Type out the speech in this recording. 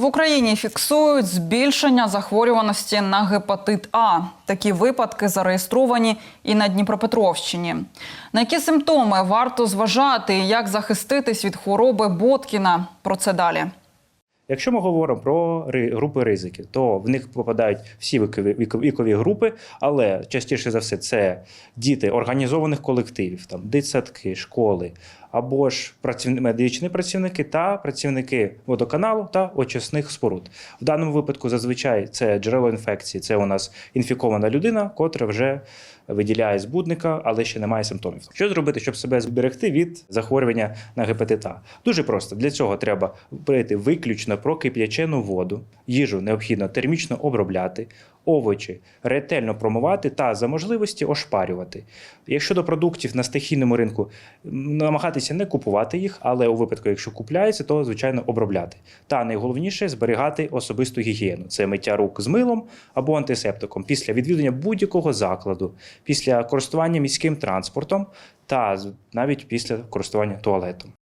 В Україні фіксують збільшення захворюваності на гепатит А. Такі випадки зареєстровані і на Дніпропетровщині. На які симптоми варто зважати як захиститись від хвороби Боткіна? Про це далі. Якщо ми говоримо про групи ризиків, то в них попадають всі вікові, вікові групи, але частіше за все це діти організованих колективів, там дитсадки, школи, або ж працівни- медичні працівники та працівники водоканалу та очисних споруд. В даному випадку зазвичай це джерело інфекції, це у нас інфікована людина, котра вже виділяє збудника, але ще не має симптомів. Що зробити, щоб себе зберегти від захворювання на гепатит А? Дуже просто. Для цього треба пити виключно прокип'ячену воду, їжу необхідно термічно обробляти, овочі ретельно промивати та за можливості ошпарювати. Якщо до продуктів на стихійному ринку намагатися не купувати їх, але у випадку, якщо купляється, то звичайно обробляти. Та найголовніше зберігати особисту гігієну. Це миття рук з милом або антисептиком після відвідування будь-якого закладу, після користування міським транспортом та навіть після користування туалетом.